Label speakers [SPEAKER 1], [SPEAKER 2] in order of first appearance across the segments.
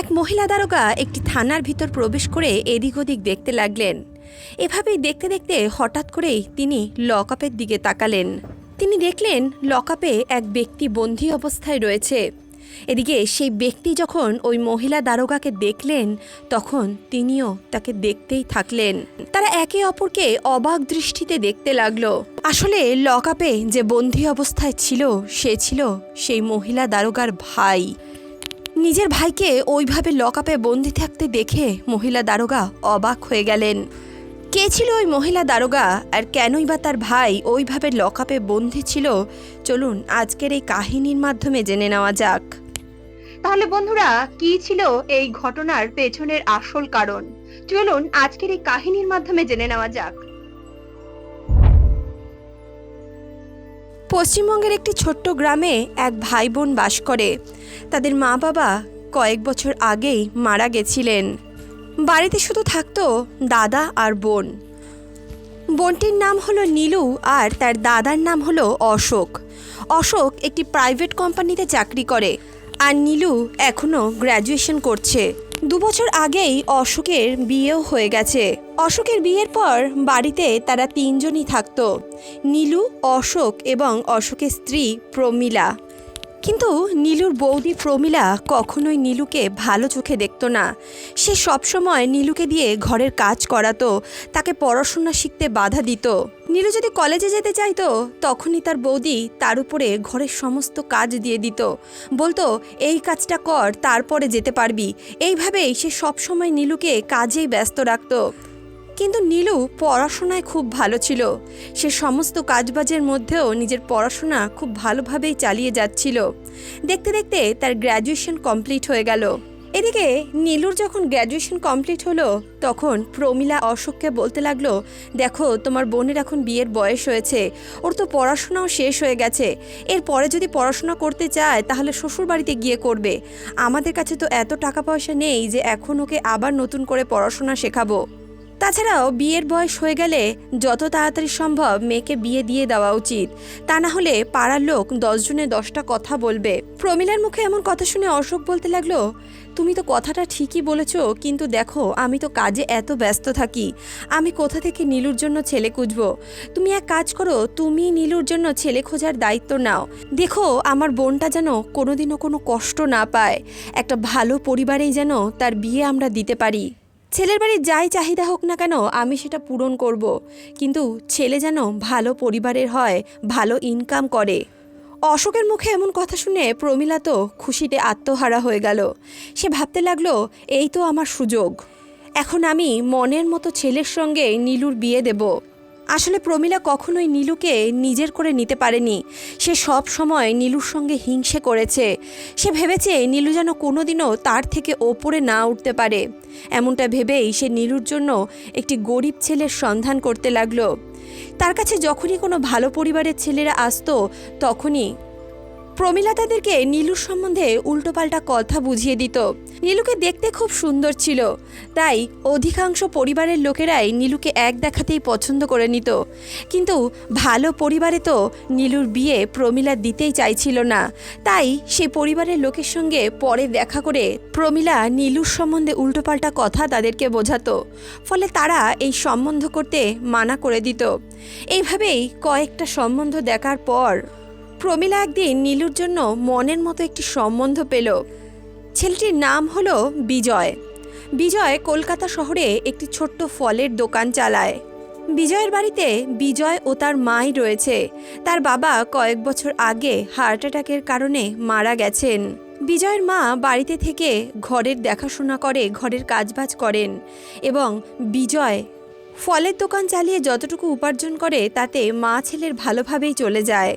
[SPEAKER 1] এক মহিলা দারোগা একটি থানার ভিতর প্রবেশ করে এদিক ওদিক দেখতে লাগলেন। এভাবেই দেখতে দেখতে হঠাৎ করেই তিনি লকআপের দিকে তাকালেন। তিনি দেখলেন লকআপে এক ব্যক্তি বন্দী অবস্থায় রয়েছে। এদিকে সেই ব্যক্তি যখন ওই মহিলা দারোগাকে দেখলেন, তখন তিনিও তাকে দেখতেই থাকলেন। তারা একে অপরকে অবাক দৃষ্টিতে দেখতে লাগল। আসলে লকআপে যে বন্দী অবস্থায় ছিল, সে ছিল সেই মহিলা দারোগার ভাই। নিজের ভাইকে ওইভাবে লকআপে বন্দি থাকতে দেখে মহিলা দারোগা অবাক হয়ে গেলেন। কে ছিল ওই মহিলা দারোগা আর কেনই বা তার ভাই ওইভাবে লকআপে বন্দি ছিল? চলুন আজকের এই কাহিনীর মাধ্যমে জেনে নেওয়া যাক।
[SPEAKER 2] তাহলে বন্ধুরা, কি ছিল এই ঘটনার পেছনের আসল কারণ? চলুন আজকের এই কাহিনীর মাধ্যমে জেনে নেওয়া যাক।
[SPEAKER 1] পশ্চিমবঙ্গের একটি ছোট্ট গ্রামে এক ভাই বোন বাস করে। তাদের মা বাবা কয়েক বছর আগেই মারা গেছিলেন। বাড়িতে শুধু থাকতো দাদা আর বোন। বোনটির নাম হলো নীলু আর তার দাদার নাম হলো অশোক। অশোক একটি প্রাইভেট কোম্পানিতে চাকরি করে আর নীলু এখনও গ্র্যাজুয়েশন করছে। দু বছর আগেই অশোকের বিয়েও হয়ে গেছে। অশোকের বিয়ের পর বাড়িতে তারা তিনজনই থাকত। নীলু, অশোক এবং অশোকের স্ত্রী প্রমীলা। কিন্তু নীলুর বৌদি প্রমীলা কখনোই নীলুকে ভালো চোখে দেখতো না। সে সবসময় নীলুকে দিয়ে ঘরের কাজ করাতো, তাকে পড়াশোনা শিখতে বাধা দিত। নীলু যদি কলেজে যেতে চাইতো, তখনই তার বৌদি তার উপরে ঘরের সমস্ত কাজ দিয়ে দিত। বলতো, এই কাজটা কর, তারপরে যেতে পারবি। এইভাবেই সে সবসময় নীলুকে কাজেই ব্যস্ত রাখতো। কিন্তু নীলু পড়াশোনায় খুব ভালো ছিল। সে সমস্ত কাজবাজের মধ্যেও নিজের পড়াশোনা খুব ভালোভাবেই চালিয়ে যাচ্ছিল। দেখতে দেখতে তার গ্র্যাজুয়েশন কমপ্লিট হয়ে গেল। এদিকে নীলুর যখন গ্র্যাজুয়েশন কমপ্লিট হলো, তখন প্রমিলা অশোককে বলতে লাগল, দেখো, তোমার বোনের এখন বিয়ের বয়স হয়েছে, ওর তো পড়াশোনাও শেষ হয়ে গেছে। এরপরে যদি পড়াশোনা করতে চায়, তাহলে শ্বশুর বাড়িতে গিয়ে করবে। আমাদের কাছে তো এত টাকা পয়সা নেই যে এখন ওকে আবার নতুন করে পড়াশোনা শেখাবো। তাছাড়াও বিয়ের বয়স হয়ে গেলে যত তাড়াতাড়ি সম্ভব মেয়েকে বিয়ে দিয়ে দেওয়া উচিত। তা না হলে পাড়ার লোক দশজনে দশটা কথা বলবে। প্রমিলার মুখে এমন কথা শুনে অশোক বলতে লাগল, তুমি তো কথাটা ঠিকই বলেছ, কিন্তু দেখো, আমি তো কাজে এত ব্যস্ত থাকি। আমি কোথা থেকে নীলুর জন্য ছেলে খুঁজবো? তুমি এক কাজ করো, তুমি নীলুর জন্য ছেলে খোঁজার দায়িত্ব নাও। দেখো, আমার বোনটা যেন কোনোদিনও কোনো কষ্ট না পায়। একটা ভালো পরিবারেই যেন তার বিয়ে আমরা দিতে পারি। ছেলের বাড়ির যাই চাহিদা হোক না কেন, আমি সেটা পূরণ করব। কিন্তু ছেলে যেন ভালো পরিবারের হয়, ভালো ইনকাম করে। অশোকের মুখে এমন কথা শুনে প্রমীলা তো খুশিতে আত্মহারা হয়ে গেল। সে ভাবতে লাগল, এই তো আমার সুযোগ। এখন আমি মনের মতো ছেলের সঙ্গে নীলুর বিয়ে দেব। আসলে প্রমীলা কখনোই নীলুকে নিজের করে নিতে পারেনি। সে সব সময় নীলুর সঙ্গে হিংসে করেছে। সে ভেবেছে নীলু যেন কোনোদিনও তার থেকে ওপরে না উঠতে পারে। এমনটা ভেবেই সে নীলুর জন্য একটি গরিব ছেলের সন্ধান করতে লাগল। তার কাছে যখনই কোনো ভালো পরিবারের ছেলেরা আসতো, তখনই প্রমীলা তাদেরকে নীলুর সম্বন্ধে উল্টোপাল্টা কথা বুঝিয়ে দিত। নীলুকে দেখতে খুব সুন্দর ছিল। তাই অধিকাংশ পরিবারের লোকেরাই নীলুকে এক দেখাতেই পছন্দ করে নিত। কিন্তু ভালো পরিবারে তো নীলুর বিয়ে প্রমীলা দিতেই চাইছিল না। তাই সে পরিবারের লোকের সঙ্গে পরে দেখা করে প্রমীলা নীলুর সম্বন্ধে উল্টোপাল্টা কথা তাদেরকে বোঝাতো। ফলে তারা এই সম্বন্ধ করতে মানা করে দিত। এইভাবেই কয়েকটা সম্বন্ধ দেখার পর প্রমীলা একদিন নীলুর জন্য মনের মতো একটি সম্বন্ধ পেল। ছেলেটির নাম হলো বিজয়। বিজয় কলকাতা শহরে একটি ছোট্ট ফলের দোকান চালায়। বিজয়ের বাড়িতে বিজয় ও তার মাই রয়েছে। তার বাবা কয়েক বছর আগে হার্ট অ্যাটাকের কারণে মারা গেছেন। বিজয়ের মা বাড়িতে থেকে ঘরের দেখাশোনা করে, ঘরের কাজবাজ করেন এবং বিজয় ফলের দোকান চালিয়ে যতটুকু উপার্জন করে তাতে মা ছেলের ভালোভাবেই চলে যায়।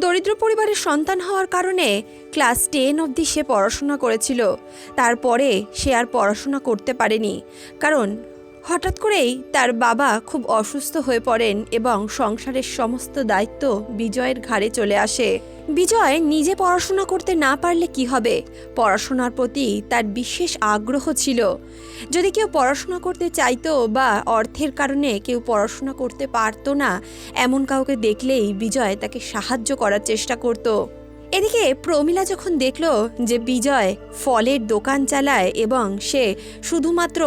[SPEAKER 1] দরিদ্র পরিবারের সন্তান হওয়ার কারণে ক্লাস টেন অবধি সে পড়াশোনা করেছিল। তারপরে সে আর পড়াশোনা করতে পারেনি। কারণ হঠাৎ করেই তার বাবা খুব অসুস্থ হয়ে পড়েন এবং সংসারের সমস্ত দায়িত্ব বিজয়ের ঘাড়ে চলে আসে। বিজয় নিজে পড়াশোনা করতে না পারলে কি হবে? পড়াশোনার প্রতি তার বিশেষ আগ্রহ ছিল। যদি কেউ পড়াশোনা করতে চাইতো বা অর্থের কারণে কেউ পড়াশোনা করতে পারতো না, এমন কাউকে দেখলেই বিজয় তাকে সাহায্য করার চেষ্টা করত। এদিকে প্রমীলা যখন দেখল যে বিজয় ফলের দোকান চালায় এবং সে শুধুমাত্র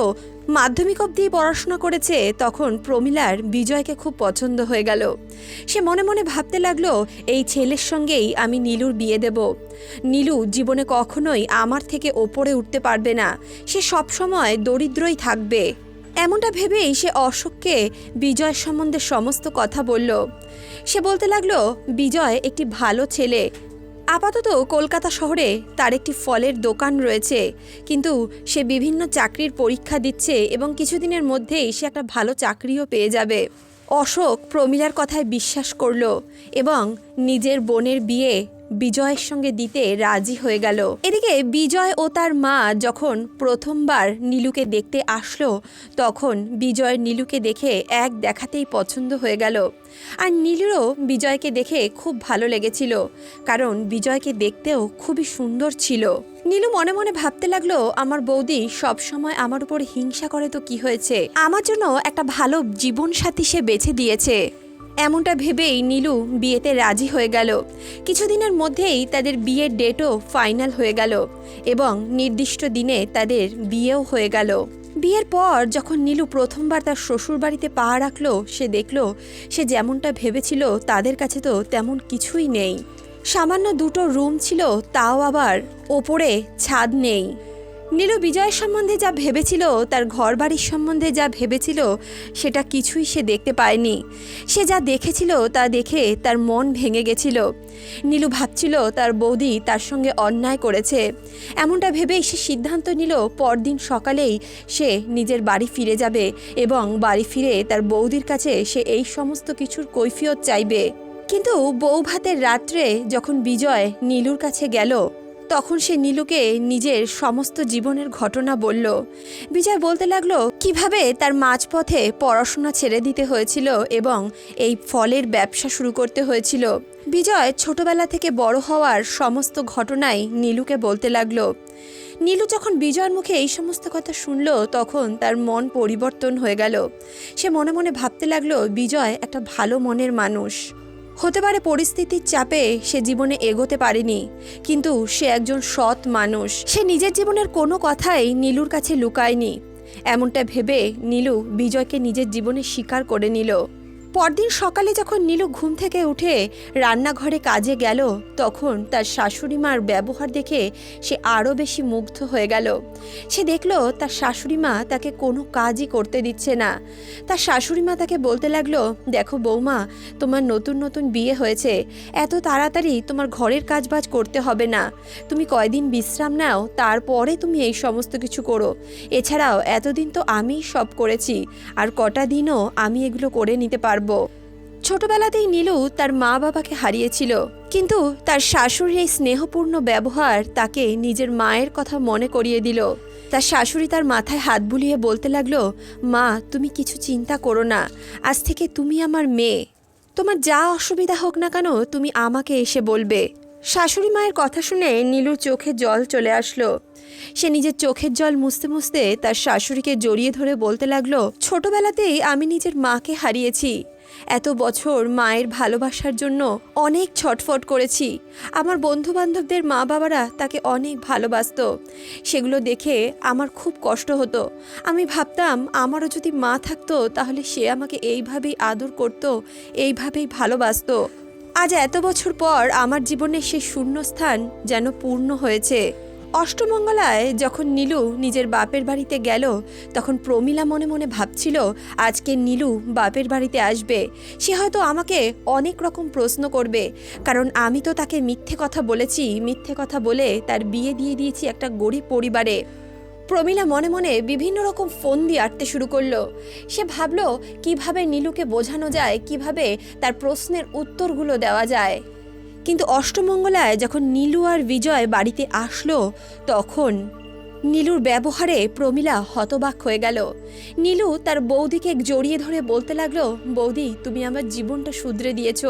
[SPEAKER 1] মাধ্যমিক অবধি পড়াশোনা করেছে, তখন প্রমীলার বিজয়কে খুব পছন্দ হয়ে গেল। সে মনে মনে ভাবতে লাগল, এই ছেলের সঙ্গেই আমি নীলুর বিয়ে দেব। নীলু জীবনে কখনোই আমার থেকে ওপরে উঠতে পারবে না। সে সবসময় দরিদ্রই থাকবে। এমনটা ভেবেই সে অশোককে বিজয় সম্বন্ধে সমস্ত কথা বলল। সে বলতে লাগল, বিজয় একটি ভালো ছেলে। আপাতত কলকাতা শহরে তার একটি ফলের দোকান রয়েছে, কিন্তু সে বিভিন্ন চাকরির পরীক্ষা দিচ্ছে এবং কিছুদিনের মধ্যেই সে একটা ভালো চাকরিও পেয়ে যাবে। অশোক প্রমিলার কথায় বিশ্বাস করল এবং নিজের বোনের বিয়ে বিজয়ের সঙ্গে দিতে রাজি হয়ে গেল। এদিকে বিজয় ও তার মা যখন প্রথমবার নীলুকে দেখতে আসলো, তখন বিজয় নীলুকে দেখে এক দেখাতেই পছন্দ হয়ে গেল। আর নীলুরও বিজয়কে দেখে খুব ভালো লেগেছিল, কারণ বিজয়কে দেখতেও খুবই সুন্দর ছিল। নীলু মনে মনে ভাবতে লাগল, আমার বৌদি সব সময় আমার উপর হিংসা করে তো কি হয়েছে? আমার জন্য একটা ভালো জীবনসাথী সে বেছে দিয়েছে। এমনটা ভেবেই নীলু বিয়েতে রাজি হয়ে গেল। কিছুদিনের মধ্যেই তাদের বিয়ের ডেটও ফাইনাল হয়ে গেল এবং নির্দিষ্ট দিনে তাদের বিয়েও হয়ে গেল। বিয়ের পর যখন নীলু প্রথমবার তার শ্বশুর বাড়িতে পা রাখল, সে দেখল সে যেমনটা ভেবেছিল তাদের কাছে তো তেমন কিছুই নেই। সামান্য দুটো রুম ছিল, তাও আবার ওপরে ছাদ নেই। নীলু বিজয়ের সম্বন্ধে যা ভেবেছিল, তার ঘর বাড়ির সম্বন্ধে যা ভেবেছিল, সেটা কিছুই সে দেখতে পায়নি। সে যা দেখেছিল, তা দেখে তার মন ভেঙে গেছিল। নীলু ভাবছিল, তার বৌদি তার সঙ্গে অন্যায় করেছে। এমনটা ভেবেই সে সিদ্ধান্ত নিল, পরদিন সকালেই সে নিজের বাড়ি ফিরে যাবে এবং বাড়ি ফিরে তার বৌদির কাছে সে এই সমস্ত কিছুর কৈফিয়ত চাইবে। কিন্তু বউ ভাতের রাত্রে যখন বিজয় নীলুর কাছে গেল তখন সে নীলুকে নিজের সমস্ত জীবনের ঘটনা বলল। বিজয় বলতে লাগল, কীভাবে তার মাঝপথে পড়াশোনা ছেড়ে দিতে হয়েছিল এবং এই ফলের ব্যবসা শুরু করতে হয়েছিল? বিজয় ছোটবেলা থেকে বড় হওয়ার সমস্ত ঘটনাই নীলুকে বলতে লাগল। নীলু যখন বিজয়ের মুখে এই সমস্ত কথা শুনল, তখন তার মন পরিবর্তন হয়ে গেল। সে মনে মনে ভাবতে লাগল, বিজয় একটা ভালো মনের মানুষ। হতে পারে পরিস্থিতির চাপে সে জীবনে এগোতে পারেনি, কিন্তু সে একজন সৎ মানুষ। সে নিজের জীবনের কোনো কথাই নীলুর কাছে লুকায়নি। এমনটা ভেবে নীলু বিজয়কে নিজের জীবনে স্বীকার করে নিল। পরদিন সকালে যখন নীলু ঘুম থেকে উঠে রান্নাঘরে কাজে গেল, তখন তার শাশুড়ি মার ব্যবহার দেখে সে আরও বেশি মুগ্ধ হয়ে গেল। সে দেখল তার শাশুড়ি মা তাকে কোনো কাজই করতে দিচ্ছে না। তার শাশুড়ি মা তাকে বলতে লাগল, দেখো বৌমা, তোমার নতুন নতুন বিয়ে হয়েছে। এত তাড়াতাড়ি তোমার ঘরের কাজবাজ করতে হবে না। তুমি কয়দিন বিশ্রাম নাও, তারপরে তুমি এই সমস্ত কিছু করো। এছাড়াও এতদিন তো আমিই সব করেছি, আর কটা দিনও আমি এগুলো করে নিতে পারব ছোটবেলাতেই নীলু তার মা বাবাকে হারিয়েছিল, কিন্তু তার শাশুড়ির এই স্নেহপূর্ণ ব্যবহার তাকে নিজের মায়ের কথা মনে করিয়ে দিল। তার শাশুড়ি তার মাথায় হাত বুলিয়ে বলতে লাগল, মা, তুমি কিছু চিন্তা করো না, আজ থেকে তুমি আমার মেয়ে। তোমার যা অসুবিধা হোক না কেন, তুমি আমাকে এসে বলবে। শাশুড়ি মায়ের কথা শুনে নীলুর চোখে জল চলে আসলো। সে নিজের চোখের জল মুছতে মুছতে তার শাশুড়িকে জড়িয়ে ধরে বলতে লাগল, ছোটবেলাতেই আমি নিজের মাকে হারিয়েছি এত বছর মায়ের ভালোবাসার জন্য অনেক ছটফট করেছি। আমার বন্ধু বান্ধবদের মা বাবারা তাকে অনেক ভালোবাসতো। সেগুলো দেখে আমার খুব কষ্ট হতো। আমি ভাবতাম, আমারও যদি মা থাকতো, তাহলে সে আমাকে এইভাবেই আদর করত, এইভাবেই ভালোবাসতো। আজ এত বছর পর আমার জীবনে সে শূন্যস্থান যেন পূর্ণ হয়েছে। অষ্টমঙ্গলায় যখন নীলু নিজের বাপের বাড়িতে গেল, তখন প্রমীলা মনে মনে ভাবছিল, আজকে নীলু বাপের বাড়িতে আসবে। সে হয়তো আমাকে অনেক রকম প্রশ্ন করবে, কারণ আমি তো তাকে মিথ্যে কথা বলেছি, মিথ্যে কথা বলে তার বিয়ে দিয়ে দিয়েছি একটা গরিব পরিবারে। প্রমীলা মনে মনে বিভিন্ন রকম ফোন দিয়ে আটতে শুরু করল। সে ভাবলো, কীভাবে নীলুকে বোঝানো যায়, কীভাবে তার প্রশ্নের উত্তরগুলো দেওয়া যায়। কিন্তু অষ্টমঙ্গলায় যখন নীলু আর বিজয় বাড়িতে আসলো, তখন নীলুর ব্যবহারে প্রমীলা হতবাক হয়ে গেল। নীলু তার বৌদিকে জড়িয়ে ধরে বলতে লাগল, বৌদি, তুমি আমার জীবনটা শুধরে দিয়েছ।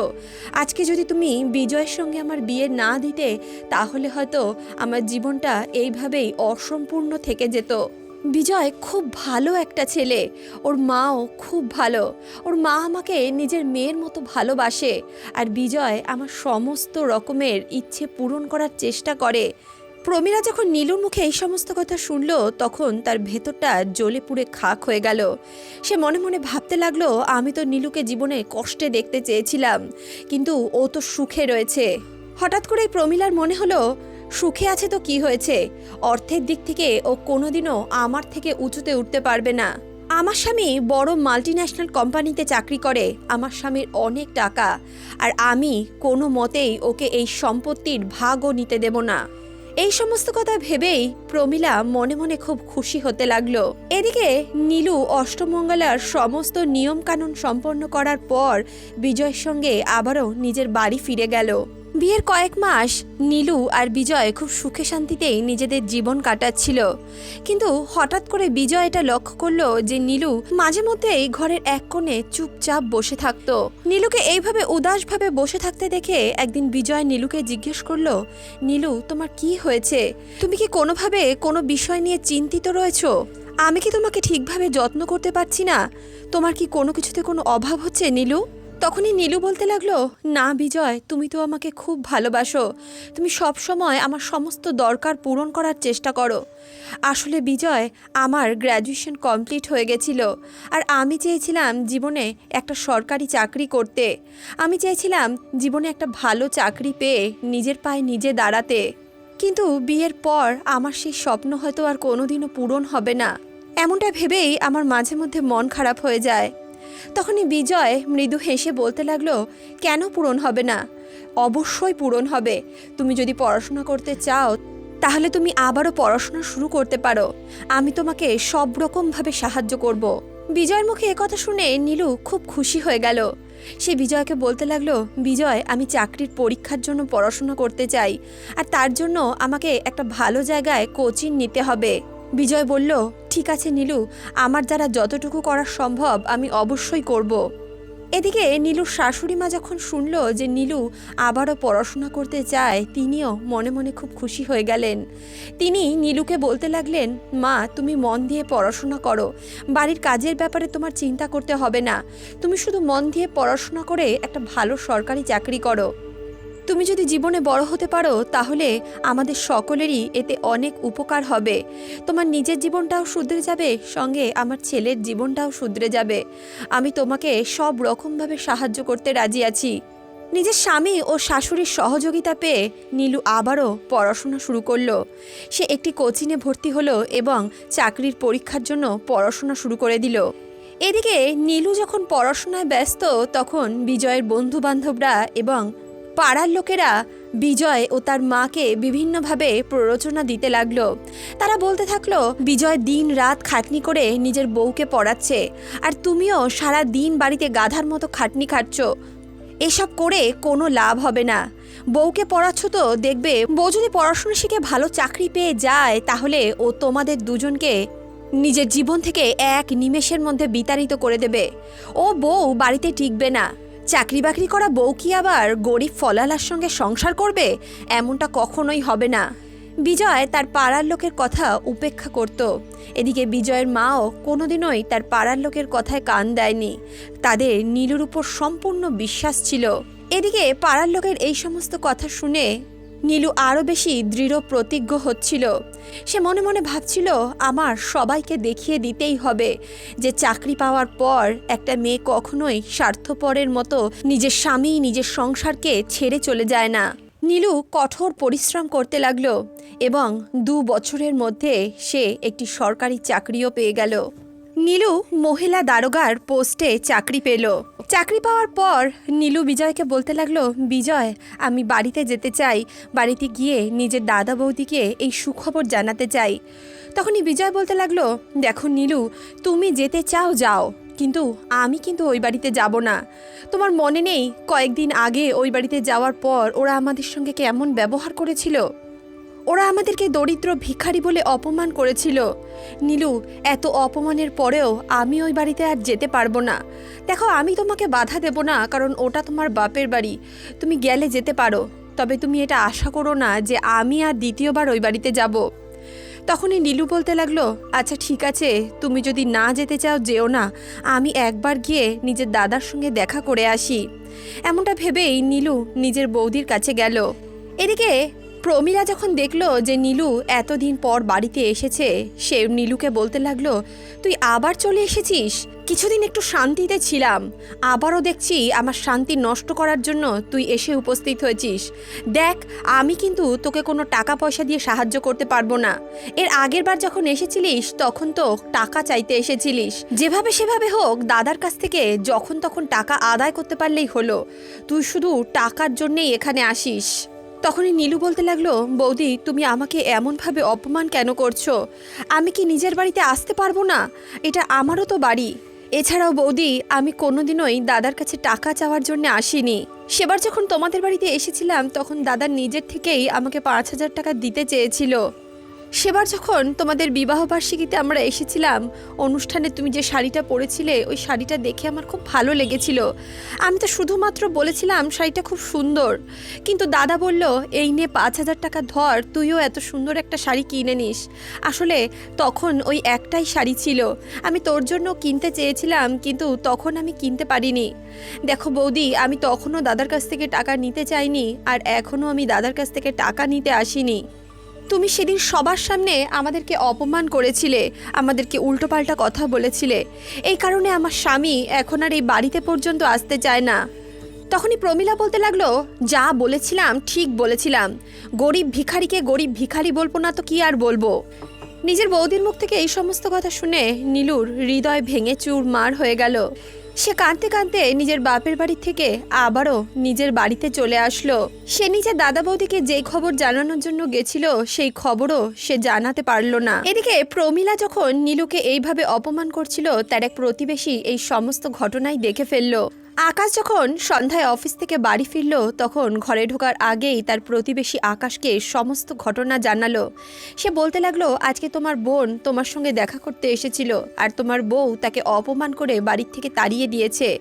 [SPEAKER 1] আজকে যদি তুমি বিজয়ের সঙ্গে আমার বিয়ে না দিতে, তাহলে হয়তো আমার জীবনটা এইভাবেই অসম্পূর্ণ থেকে যেত। বিজয় খুব ভালো একটা ছেলে। ওর মাও খুব ভালো। ওর মা আমাকে নিজের মেয়ের মতো ভালোবাসে। আর বিজয় আমার সমস্ত রকমের ইচ্ছে পূরণ করার চেষ্টা করে। প্রমীরা যখন নীলুর মুখে এই সমস্ত কথা শুনল, তখন তার ভেতরটা জ্বলে পুড়ে খাক হয়ে গেল। সে মনে মনে ভাবতে লাগল, আমি তো নীলুকে জীবনে কষ্টে দেখতে চেয়েছিলাম, কিন্তু ও তো সুখে রয়েছে। হঠাৎ করেই প্রমিলার মনে হলো সুখে আছে তো কি হয়েছে? অর্থের দিক থেকে ও কোনোদিনও আমার থেকে উঁচুতে উঠতে পারবে না। আমার স্বামী বড় মাল্টি ন্যাশনাল কোম্পানিতে চাকরি করে। আমার স্বামীর অনেক টাকা। আর আমি কোনো মতেই ওকে এই সম্পত্তির ভাগও নিতে দেব না। এই সমস্ত কথা ভেবেই প্রমিলা মনে মনে খুব খুশি হতে লাগল। এদিকে নীলু অষ্টমঙ্গলার সমস্ত নিয়মকানুন সম্পন্ন করার পর বিজয়ের সঙ্গে আবারও নিজের বাড়ি ফিরে গেল। বিয়ের কয়েক মাস নীলু আর বিজয় খুব সুখে শান্তিতেই নিজেদের জীবন কাটাচ্ছিল। কিন্তু হঠাৎ করে বিজয় এটা লক্ষ্য করল যে নীলু মাঝে মধ্যেই ঘরের এক কোণে চুপচাপ বসে থাকতো। নীলুকে এইভাবে উদাসভাবে বসে থাকতে দেখে একদিন বিজয় নীলুকে জিজ্ঞেস করল, নীলু, তোমার কি হয়েছে? তুমি কি কোনোভাবে কোনো বিষয় নিয়ে চিন্তিত রয়েছো? আমি কি তোমাকে ঠিকভাবে যত্ন করতে পারছি না? তোমার কি কোনো কিছুতে কোনো অভাব হচ্ছে, নীলু? তখনই নীলু বলতে লাগল, না বিজয়, তুমি তো আমাকে খুব ভালোবাসো। তুমি সব সময় আমার সমস্ত দরকার পূরণ করার চেষ্টা করো। আসলে বিজয়, আমার গ্র্যাজুয়েশন কমপ্লিট হয়ে গেছিল। আর আমি চেয়েছিলাম জীবনে একটা সরকারি চাকরি করতে। আমি চেয়েছিলাম জীবনে একটা ভালো চাকরি পেয়ে নিজের পায়ে নিজে দাঁড়াতে। কিন্তু বিয়ের পর আমার সেই স্বপ্ন হয়তো আর কোনোদিনও পূরণ হবে না। এমনটা ভেবেই আমার মাঝে মধ্যে মন খারাপ হয়ে যায়। তখনই বিজয় মৃদু হেসে বলতে লাগল, কেন পূরণ হবে না? অবশ্যই পূরণ হবে। তুমি যদি পড়াশোনা করতে চাও, তাহলে তুমি আবারও পড়াশোনা শুরু করতে পারো। আমি তোমাকে সব রকমভাবে সাহায্য করব। বিজয়ের মুখে একথা শুনে নীলু খুব খুশি হয়ে গেল। সে বিজয়কে বলতে লাগল, বিজয়, আমি চাকরির পরীক্ষার জন্য পড়াশোনা করতে চাই, আর তার জন্য আমাকে একটা ভালো জায়গায় কোচিং নিতে হবে। বিজয় বলল, ঠিক আছে নীলু, আমার দ্বারা যতটুকু করা সম্ভব আমি অবশ্যই করব। এদিকে নীলুর শাশুড়ি মা যখন শুনল যে নীলু আবারও পড়াশোনা করতে চায়, তিনিও মনে মনে খুব খুশি হয়ে গেলেন। তিনি নীলুকে বলতে লাগলেন, মা, তুমি মন দিয়ে পড়াশোনা করো। বাড়ির কাজের ব্যাপারে তোমার চিন্তা করতে হবে না। তুমি শুধু মন দিয়ে পড়াশোনা করে একটা ভালো সরকারি চাকরি করো। তুমি যদি জীবনে বড় হতে পারো, তাহলে আমাদের সকলেরই এতে অনেক উপকার হবে। তোমার নিজের জীবনটাও শুধরে যাবে, সঙ্গে আমার ছেলের জীবনটাও শুধরে যাবে। আমি তোমাকে সব রকমভাবে সাহায্য করতে রাজি আছি। নিজের স্বামী ও শাশুড়ির সহযোগিতা পেয়ে নীলু আবারও পড়াশোনা শুরু করল। সে একটি কোচিংয়ে ভর্তি হলো এবং চাকরির পরীক্ষার জন্য পড়াশোনা শুরু করে দিল। এদিকে নীলু যখন পড়াশোনায় ব্যস্ত, তখন বিজয়ের বন্ধু বান্ধবরা এবং পাড়ার লোকেরা বিজয় ও তার মাকে বিভিন্নভাবে প্ররোচনা দিতে লাগল। তারা বলতে থাকল, বিজয় দিন রাত খাটনি করে নিজের বউকে পড়াচ্ছে, আর তুমিও সারা দিন বাড়িতে গাধার মতো খাটনি খাটছ। এসব করে কোনো লাভ হবে না। বউকে পড়াচ্ছ তো, দেখবে বউ যদি পড়াশোনা শিখে ভালো চাকরি পেয়ে যায়, তাহলে ও তোমাদের দুজনকে নিজের জীবন থেকে এক নিমেষের মধ্যে বিতাড়িত করে দেবে। ও বউ বাড়িতে টিকবে না। চাকরি বাকরি করা বউ কি আবার গরিব ফলালার সঙ্গে সংসার করবে? এমনটা কখনোই হবে না। বিজয় তার পাড়ার লোকের কথা উপেক্ষা করত। এদিকে বিজয়ের মাও কোনোদিনই তার পাড়ার লোকের কথায় কান দেয়নি। তাদের নীলুর উপর সম্পূর্ণ বিশ্বাস ছিল। এদিকে পাড়ার লোকের এই সমস্ত কথা শুনে নীলু আরও বেশি দৃঢ় প্রতিজ্ঞ হচ্ছিল। সে মনে মনে ভাবছিল, আমার সবাইকে দেখিয়ে দিতেই হবে যে চাকরি পাওয়ার পর একটা মেয়ে কখনোই স্বার্থপরের মতো নিজের স্বামী, নিজের সংসারকে ছেড়ে চলে যায় না। নীলু কঠোর পরিশ্রম করতে লাগল এবং দু বছরের মধ্যে সে একটি সরকারি চাকরিও পেয়ে গেল। নীলু মহিলা দারোগার পোস্টে চাকরি পেল। চাকরি পাওয়ার পর নীলু বিজয়কে বলতে লাগল, বিজয়, আমি বাড়িতে যেতে চাই। বাড়িতে গিয়ে নিজের দাদা বৌদিকে এই সুখবর জানাতে চাই। তখনই বিজয় বলতে লাগল, দেখো নীলু, তুমি যেতে চাও, যাও। কিন্তু আমি কিন্তু ওই বাড়িতে যাব না। তোমার মনে নেই কয়েকদিন আগে ওই বাড়িতে যাওয়ার পর ওরা আমাদের সঙ্গে কেমন ব্যবহার করেছিল? ওরা আমাদেরকে দরিদ্র ভিখারি বলে অপমান করেছিল। নীলু, এত অপমানের পরেও আমি ওই বাড়িতে আর যেতে পারব না। দেখো, আমি তোমাকে বাধা দেব না, কারণ ওটা তোমার বাপের বাড়ি। তুমি গেলে যেতে পারো, তবে তুমি এটা আশা করো না যে আমি আর দ্বিতীয়বার ওই বাড়িতে যাব। তখনই নীলু বলতে লাগল আচ্ছা ঠিক আছে, তুমি যদি না যেতে চাও, যেও না। আমি একবার গিয়ে নিজের দাদার সঙ্গে দেখা করে আসি। এমনটা ভেবেই নীলু নিজের বৌদির কাছে গেল। এদিকে প্রমীলা যখন দেখল যে নীলু এতদিন পর বাড়িতে এসেছে, সে নীলুকে বলতে লাগল, তুই আবার চলে এসেছিস? কিছুদিন একটু শান্তিতে ছিলাম। আবারও দেখছি আমার শান্তি নষ্ট করার জন্য তুই এসে উপস্থিত হয়েছিস। দেখ, আমি কিন্তু তোকে কোনো টাকা পয়সা দিয়ে সাহায্য করতে পারব না। এর আগের বার যখন এসেছিলিস, তখন তো টাকা চাইতে এসেছিলিস। যেভাবে সেভাবে হোক, দাদার কাছ থেকে যখন তখন টাকা আদায় করতে পারলেই হলো। তুই শুধু টাকার জন্যেই এখানে আসিস। তখনই নীলু বলতে লাগল, বৌদি, তুমি আমাকে এমনভাবে অপমান কেন করছ? আমি কি নিজের বাড়িতে আসতে পারব না? এটা আমারও তো বাড়ি। এছাড়াও বৌদি, আমি কোনোদিনই দাদার কাছে টাকা চাওয়ার জন্য আসিনি। সেবার যখন তোমাদের বাড়িতে এসেছিলাম, তখন দাদা নিজের থেকেই আমাকে পাঁচ হাজার টাকা দিতে চেয়েছিল। সেবার যখন তোমাদের বিবাহবার্ষিকীতে আমরা এসেছিলাম, অনুষ্ঠানে তুমি যে শাড়িটা পরেছিলে, ওই শাড়িটা দেখে আমার খুব ভালো লেগেছিল। আমি তো শুধুমাত্র বলেছিলাম শাড়িটা খুব সুন্দর। কিন্তু দাদা বলল, এই নিয়ে পাঁচ হাজার টাকা ধর, তুইও এত সুন্দর একটা শাড়ি কিনে নিস। আসলে তখন ওই একটাই শাড়ি ছিল। আমি তোর জন্য কিনতে চেয়েছিলাম, কিন্তু তখন আমি কিনতে পারিনি। দেখো বৌদি, আমি তখনও দাদার কাছ থেকে টাকা নিতে চাইনি, আর এখনও আমি দাদার কাছ থেকে টাকা নিতে আসিনি। তুমি সেদিন সবার সামনে আমাদেরকে অপমান করেছিলে, আমাদেরকে উল্টোপাল্টা কথা বলেছিলে। এই কারণে আমার স্বামী এখন আর এই বাড়িতে পর্যন্ত আসতে চায় না। তখনই প্রমীলা বলতে লাগল, যা বলেছিলাম, ঠিক বলেছিলাম। গরিব ভিখারিকে গরিব ভিখারি বলব না তো কি আর বলব? নিজের বৌদির মুখ থেকে এই সমস্ত কথা শুনে নীলুর হৃদয় ভেঙে চুরমার হয়ে গেল। সে কাঁদতে কাঁদতে নিজের বাপের বাড়ি থেকে আবারও নিজের বাড়িতে চলে আসলো। সে নিজের দাদা বৌদিকে যেই খবর জানানোর জন্য গেছিল, সেই খবরও সে জানাতে পারল না। এদিকে প্রমিলা যখন নীলুকে এইভাবে অপমান করছিল, তার এক প্রতিবেশী এই সমস্ত ঘটনাই দেখে ফেলল। আকাশ যখন সন্ধ্যায় অফিস থেকে বাড়ি ফিরল, তখন ঘরে ঢোকার আগেই তার প্রতিবেশী আকাশকে সমস্ত ঘটনা জানালো। সে বলতে লাগল, আজকে তোমার বোন তোমার সঙ্গে দেখা করতে এসেছিল আর তোমার বউ তাকে অপমান করে বাড়ির থেকে তাড়িয়ে দিয়েছে।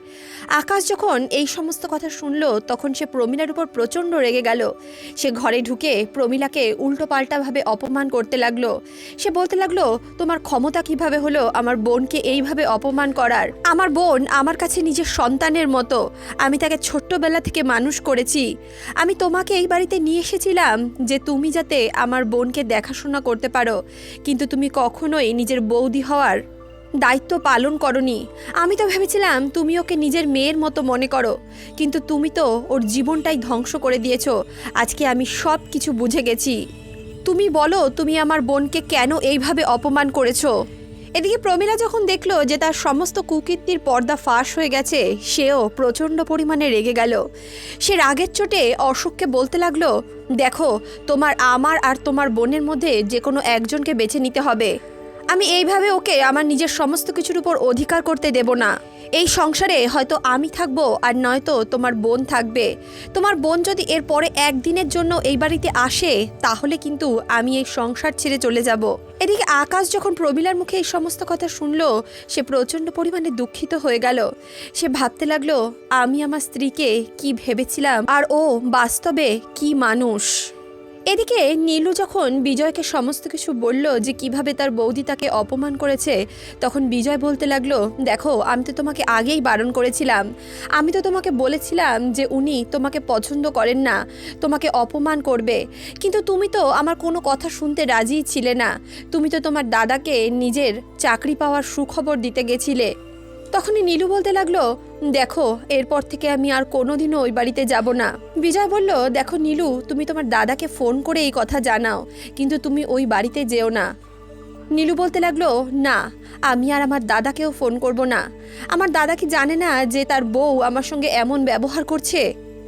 [SPEAKER 1] আকাশ যখন এই সমস্ত কথা শুনলো, তখন সে প্রমীলার উপর প্রচণ্ড রেগে গেল। সে ঘরে ঢুকে প্রমীলাকে উল্টোপাল্টাভাবে অপমান করতে লাগল। সে বলতে লাগল, তোমার ক্ষমতা কীভাবে হলো আমার বোনকে এইভাবে অপমান করার? আমার বোন আমার কাছে নিজের সন্তানের মতো। আমি তাকে ছোট্টবেলা থেকে মানুষ করেছি। আমি তোমাকে এই বাড়িতে নিয়ে এসেছিলাম যে তুমি যাতে আমার বোনকে দেখাশোনা করতে পারো। কিন্তু তুমি কখনোই নিজের বৌদি হওয়ার দায়িত্ব পালন করনি। আমি তো ভেবেছিলাম তুমি ওকে নিজের মেয়ের মতো মনে করো। কিন্তু তুমি তো ওর জীবনটাই ধ্বংস করে দিয়েছ। আজকে আমি সব কিছু বুঝে গেছি। তুমি বলো তুমি আমার বোনকে কেন এইভাবে অপমান করেছ? এদিকে প্রমীলা যখন দেখল যে তার সমস্ত কুকীর্তির পর্দা ফাঁস হয়ে গেছে, সেও প্রচণ্ড পরিমাণে রেগে গেল। সে রাগের চোটে অশোককে বলতে লাগল, দেখো, তোমার আমার আর তোমার বোনের মধ্যে যে কোনো একজনকে বেছে নিতে হবে। আমি এইভাবে ওকে আমার নিজের সমস্ত কিছুর উপর অধিকার করতে দেব না। এই সংসারে হয়তো আমি থাকব আর নয়তো তোমার বোন থাকবে। তোমার বোন যদি এর পরে একদিনের জন্য এই বাড়িতে আসে, তাহলে কিন্তু আমি এই সংসার ছেড়ে চলে যাব। এদিকে আকাশ যখন প্রমীলার মুখে এই সমস্ত কথা শুনলো, সে প্রচণ্ড পরিমাণে দুঃখিত হয়ে গেল। সে ভাবতে লাগল, আমি আমার স্ত্রীকে কি ভেবেছিলাম? আর ও বাস্তবে কি মানুষ? এদিকে নীলু যখন বিজয়কে সমস্ত কিছু বলল যে কীভাবে তার বৌদি তাকে অপমান করেছে, তখন বিজয় বলতে লাগল, দেখো, আমি তো তোমাকে আগেই বারণ করেছিলাম। আমি তো তোমাকে বলেছিলাম যে উনি তোমাকে পছন্দ করেন না, তোমাকে অপমান করবে। কিন্তু তুমি তো আমার কোনো কথা শুনতে রাজিই ছিলে না। তুমি তো তোমার দাদাকে নিজের চাকরি পাওয়ার সুখবর দিতে গেছিলে। তখনই নীলু বলতে লাগল, দেখো, এরপর থেকে আমি আর কোনোদিনও ওই বাড়িতে যাব না। বিজয় বলল, দেখো নীলু, তুমি তোমার দাদাকে ফোন করে এই কথা জানাও, কিন্তু তুমি ওই বাড়িতে যেও না। নীলু বলতে লাগল, না, আমি আর আমার দাদাকেও ফোন করব না। আমার দাদা কি জানে না যে তার বউ আমার সঙ্গে এমন ব্যবহার করছে?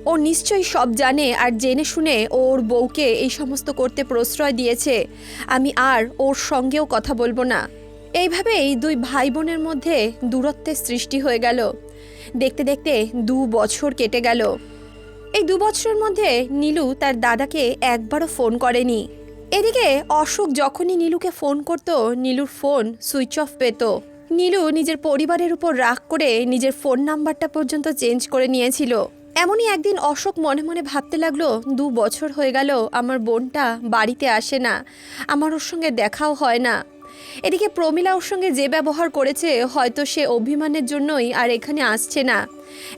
[SPEAKER 1] ও নিশ্চয়ই সব জানে আর জেনে শুনে ওর বউকে এই সমস্ত করতে প্রশ্রয় দিয়েছে। আমি আর ওর সঙ্গেও কথা বলব না। এইভাবেই দুই ভাই বোনের মধ্যে দূরত্বের সৃষ্টি হয়ে গেল। দেখতে দেখতে দু বছর কেটে গেল। এই দু বছরের মধ্যে নীলু তার দাদাকে একবারও ফোন করেনি। এদিকে অশোক যখনই নীলুকে ফোন করতো, নীলুর ফোন সুইচ অফ পেত। নীলু নিজের পরিবারের উপর রাগ করে নিজের ফোন নাম্বারটা পর্যন্ত চেঞ্জ করে নিয়েছিল। এমনই একদিন অশোক মনে মনে ভাবতে লাগল, দু বছর হয়ে গেল, আমার বোনটা বাড়িতে আসে না, আমার ওর সঙ্গে দেখাও হয় না। এদিকে প্রমিলা ওর সঙ্গে যে ব্যবহার করেছে, হয়তো সে অভিমানের জন্যই আর এখানে আসছে না।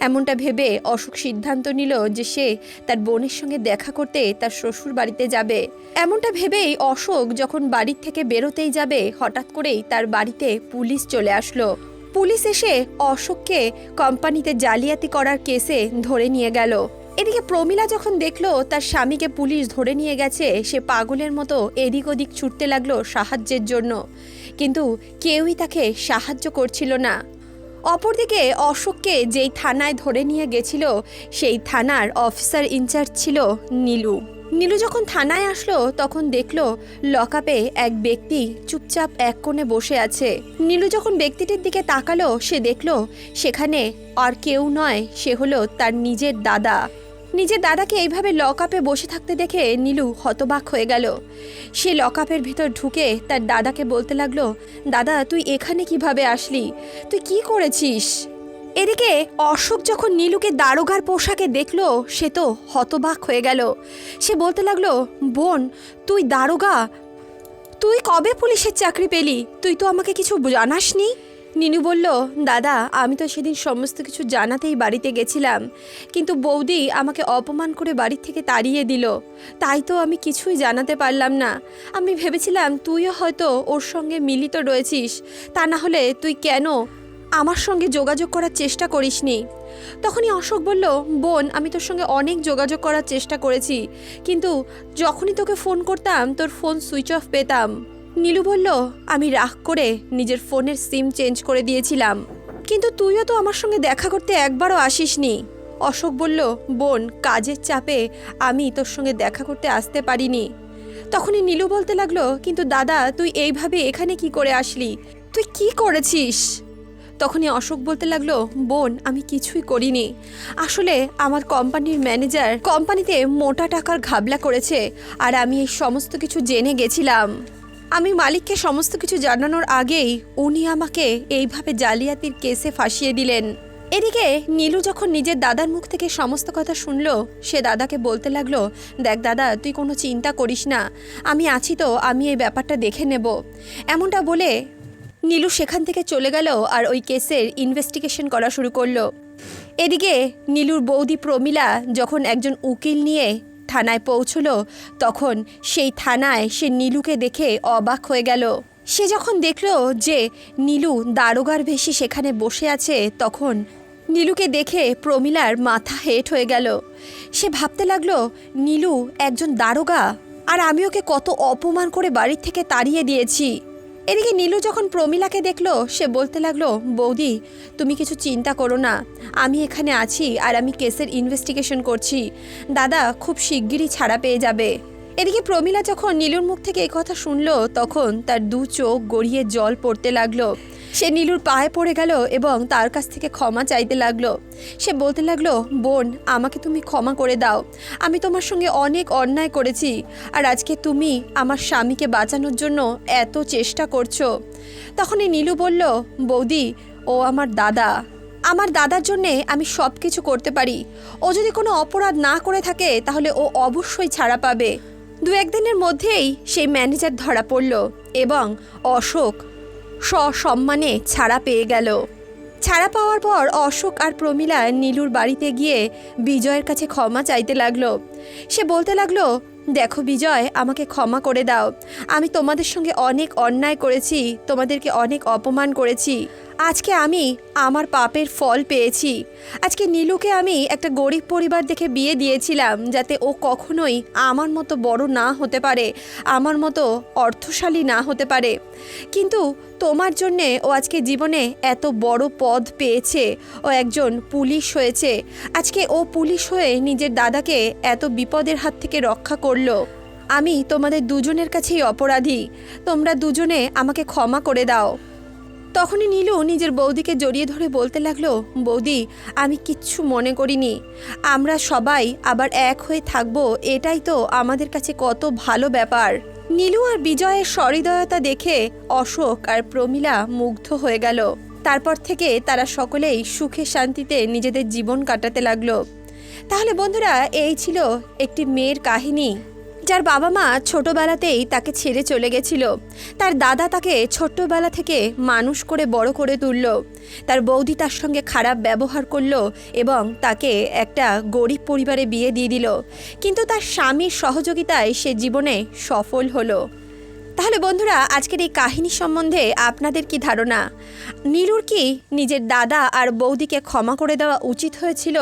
[SPEAKER 1] এমনটা ভেবে অশোক সিদ্ধান্ত নিল যে সে তার বোনের সঙ্গে দেখা করতে তার শ্বশুর বাড়িতে যাবে। এমনটা ভেবেই অশোক যখন বাড়ির থেকে বেরোতেই যাবে, হঠাৎ করেই তার বাড়িতে পুলিশ চলে আসলো। পুলিশ এসে অশোককে কোম্পানিতে জালিয়াতি করার কেসে ধরে নিয়ে গেল। এদিকে প্রমিলা যখন দেখল তার স্বামীকে পুলিশ ধরে নিয়ে গেছে, সে পাগলের মতো এদিক ওদিক ছুটতে লাগল সাহায্যের জন্য। কিন্তু কেউই তাকে সাহায্য করছিল না। অপরদিকে অশোককে যেই থানায় ধরে নিয়ে গেছিল, সেই থানার অফিসার ইনচার্জ ছিল নীলু। নীলু যখন থানায় আসলো, তখন দেখল লকআপে এক ব্যক্তি চুপচাপ এক কোণে বসে আছে। নীলু যখন ব্যক্তিটির দিকে তাকালো, সে দেখল সেখানে আর কেউ নয়, সে হলো তার নিজের দাদা। নিজের দাদাকে এইভাবে লকআপে বসে থাকতে দেখে নীলু হতবাক হয়ে গেল। সে লকআপের ভিতর ঢুকে তার দাদাকে বলতে লাগল, দাদা, তুই এখানে কীভাবে আসলি? তুই কি করেছিস? এদিকে অশোক যখন নীলুকে দারোগার পোশাকে দেখল, সে তো হতবাক হয়ে গেল। সে বলতে লাগল, বোন, তুই দারোগা? তুই কবে পুলিশের চাকরি পেলি? তুই তো আমাকে কিছু জানাসনি? নিনু বলল, দাদা, আমি তো সেদিন সমস্ত কিছু জানাতেই বাড়িতে গেছিলাম। কিন্তু বৌদি আমাকে অপমান করে বাড়ির থেকে তাড়িয়ে দিল। তাই তো আমি কিছুই জানাতে পারলাম না। আমি ভেবেছিলাম তুইও হয়তো ওর সঙ্গে মিলিত রয়েছিস। তা না হলে তুই কেন আমার সঙ্গে যোগাযোগ করার চেষ্টা করিসনি? তখনই অশোক বলল, বোন, আমি তোর সঙ্গে অনেক যোগাযোগ করার চেষ্টা করেছি। কিন্তু যখনই তোকে ফোন করতাম, তোর ফোন সুইচ অফ পেতাম। নীলু বলল, আমি রাগ করে নিজের ফোনের সিম চেঞ্জ করে দিয়েছিলাম। কিন্তু তুইও তো আমার সঙ্গে দেখা করতে একবারও আসিসনি। অশোক বলল, বোন, কাজের চাপে আমি তোর সঙ্গে দেখা করতে আসতে পারিনি। তখনই নীলু বলতে লাগল, কিন্তু দাদা, তুই এইভাবে এখানে কি করে আসলি? তুই কি করেছিস? তখনই অশোক বলতে লাগল, বোন, আমি কিছুই করিনি। আসলে আমার কোম্পানির ম্যানেজার কোম্পানিতে মোটা টাকার ঘাবলা করেছে, আর আমি এই সমস্ত কিছু জেনে গেছিলাম। আমি মালিককে সমস্ত কিছু জানানোর আগেই উনি আমাকে এইভাবে জালিয়াতির কেসে ফাঁসিয়ে দিলেন। এদিকে নীলু যখন নিজের দাদার মুখ থেকে সমস্ত কথা শুনলো, সে দাদাকে বলতে লাগল, দেখ দাদা, তুই কোনো চিন্তা করিস না। আমি আছি তো, আমি এই ব্যাপারটা দেখে নেব। এমনটা বলে নীলু সেখান থেকে চলে গেল আর ওই কেসের ইনভেস্টিগেশন করা শুরু করল। এদিকে নীলুর বৌদি প্রমিলা যখন একজন উকিল নিয়ে থানায় পৌঁছলো, তখন সেই থানায় সে নীলুকে দেখে অবাক হয়ে গেল। সে যখন দেখল যে নীলু দারোগার ভেসি সেখানে বসে আছে, তখন নীলুকে দেখে প্রমিলার মাথা হেট হয়ে গেল। সে ভাবতে লাগল, নীলু একজন দারোগা, আর আমি ওকে কত অপমান করে বাড়ির থেকে তাড়িয়ে দিয়েছি। এদিকে নীলু যখন প্রমিলাকে দেখল, সে বলতে লাগল, বৌদি, তুমি কিছু চিন্তা করো না। আমি এখানে আছি আর আমি কেসের ইনভেস্টিগেশন করছি। দাদা, খুব শিগগিরই ছাড়া পেয়ে যাবে। এদিকে প্রমিলা যখন নীলুর মুখ থেকে এই কথা শুনলো, তখন তার দু চোখ গড়িয়ে জল পড়তে লাগল। সে নীলুর পায়ে পড়ে গেল এবং তার কাছ থেকে ক্ষমা চাইতে লাগল। সে বলতে লাগল, বোন, আমাকে তুমি ক্ষমা করে দাও। আমি তোমার সঙ্গে অনেক অন্যায় করেছি আর আজকে তুমি আমার স্বামীকে বাঁচানোর জন্য এত চেষ্টা করছ। তখনই নীলু বলল, বৌদি, ও আমার দাদা। আমার দাদার জন্যে আমি সব কিছু করতে পারি। ও যদি কোনো অপরাধ না করে থাকে, তাহলে ও অবশ্যই ছাড়া পাবে। দু একদিনের মধ্যেই সেই ম্যানেজার ধরা পড়ল এবং অশোক সসম্মানে ছাড়া পেয়ে গেল। ছাড়া পাওয়ার পর অশোক আর প্রমীলা নীলুর বাড়িতে গিয়ে বিজয়ের কাছে ক্ষমা চাইতে লাগল। সে বলতে লাগল, দেখো বিজয়, আমাকে ক্ষমা করে দাও। আমি তোমাদের সঙ্গে অনেক অন্যায় করেছি, তোমাদেরকে অনেক অপমান করেছি। আজকে আমি আমার পাপের ফল পেয়েছি। আজকে নীলুকে আমি একটা গরিব পরিবার দেখে বিয়ে দিয়েছিলাম, যাতে ও কখনোই আমার মতো বড় না হতে পারে, আমার মতো অর্থশালী না হতে পারে। কিন্তু তোমার জন্যে ও আজকে জীবনে এত বড় পদ পেয়েছে, ও একজন পুলিশ হয়েছে। আজকে ও পুলিশ হয়ে নিজের দাদাকে এত বিপদের হাত থেকে রক্ষা করল। আমি তোমাদের দুজনের কাছেই অপরাধী। তোমরা দুজনে আমাকে ক্ষমা করে দাও। তখনই নীলু নিজের বৌদিকে জড়িয়ে ধরে বলতে লাগল, বৌদি, আমি কিচ্ছু মনে করিনি। আমরা সবাই আবার এক হয়ে থাকব, এটাই তো আমাদের কাছে কত ভালো ব্যাপার। নীলু আর বিজয়ের সহৃদয়তা দেখে অশোক আর প্রমিলা মুগ্ধ হয়ে গেল। তারপর থেকে তারা সকলেই সুখে শান্তিতে নিজেদের জীবন কাটাতে লাগল। তাহলে বন্ধুরা, এই ছিল একটি মেয়ের কাহিনী। যার বাবা মা ছোটবেলাতেই তাকে ছেড়ে চলে গেছিল। তার দাদা তাকে ছোট্টবেলা থেকে মানুষ করে বড় করে তুলল। তার বৌদি তার সঙ্গে খারাপ ব্যবহার করল এবং তাকে একটা গরিব পরিবারে বিয়ে দিয়ে দিল। কিন্তু তার স্বামীর সহযোগিতায় সে জীবনে সফল হলো। তাহলে বন্ধুরা, আজকের এই কাহিনী সম্বন্ধে আপনাদের কি ধারণা? নীলুর কি নিজের দাদা আর বৌদিকে ক্ষমা করে দেওয়া উচিত হয়েছিল?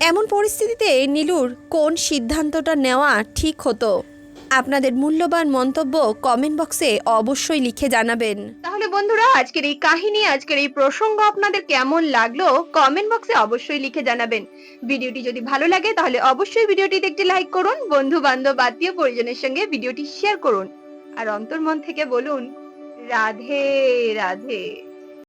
[SPEAKER 1] এমন পরিস্থিতিতে নীলুর কোন সিদ্ধান্তটা নেওয়া ঠিক হতো? আপনাদের মূল্যবান মন্তব্য কমেন্ট বক্সে অবশ্যই লিখে জানাবেন।
[SPEAKER 2] তাহলে বন্ধুরা, আজকের এই কাহিনী, আজকের এই প্রসঙ্গ আপনাদের কেমন লাগল কমেন্ট বক্সে অবশ্যই লিখে জানাবেন। ভিডিওটি যদি ভালো লাগে, তাহলে অবশ্যই ভিডিওটিতে একটি লাইক করুন বন্ধু বান্ধব আত্মীয় পরিজনের সঙ্গে ভিডিওটি শেয়ার করুন। আর অন্তর্মন থেকে বলুন, রাধে রাধে।